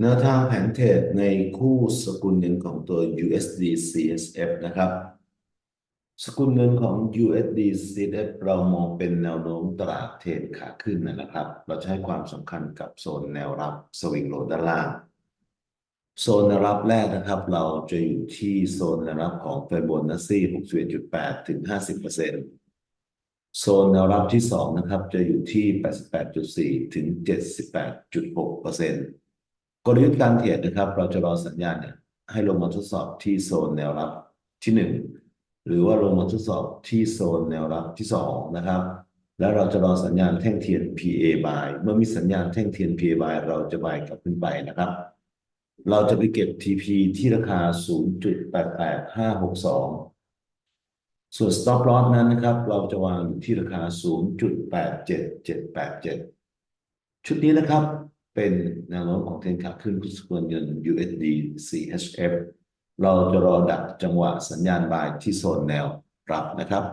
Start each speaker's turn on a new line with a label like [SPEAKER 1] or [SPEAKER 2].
[SPEAKER 1] แนวทางแผนเทรดในคู่สกุลเงินของตัว USD CSF นะครับ สกุลเงินของ USD CSF เรามองเป็นแนวโน้มตลาดเทรดขาขึ้นนะครับ เราจะให้ความสำคัญกับโซนแนวรับสวิงโลด้านล่าง โซนแนวรับแรกนะครับ เราจะอยู่ที่โซนแนวรับของเฟโบนัสซี่61.8 ถึง 50%โซนแนวรับที่ 2 นะครับ จะอยู่ที่ 88.4 ถึง 78.6% กลยุทธ์การเทรดนะครับ เราจะรอสัญญาณเนี่ยให้ลงมาทดสอบที่โซนแนวรับที่ 1 หรือว่าลงมาทดสอบที่โซนแนวรับที่ 2 นะครับ แล้วเราจะรอสัญญาณแท่งเทียน PA buy เมื่อมีสัญญาณแท่งเทียน PA buy เราจะ buy กลับขึ้นไปนะครับ เราจะไปเก็บ TP ที่ราคา 0.88562 ส่วน stop loss นั้นนะครับ เราจะวางอยู่ที่ราคา 0.87787 ชุดนี้นะครับ เป็นแนวโน้มของเทรนขาขึ้นคุณสกุลเงิน USD CHF เราจะรอดักจังหวะสัญญาณบายที่โซนแนวรับนะครับ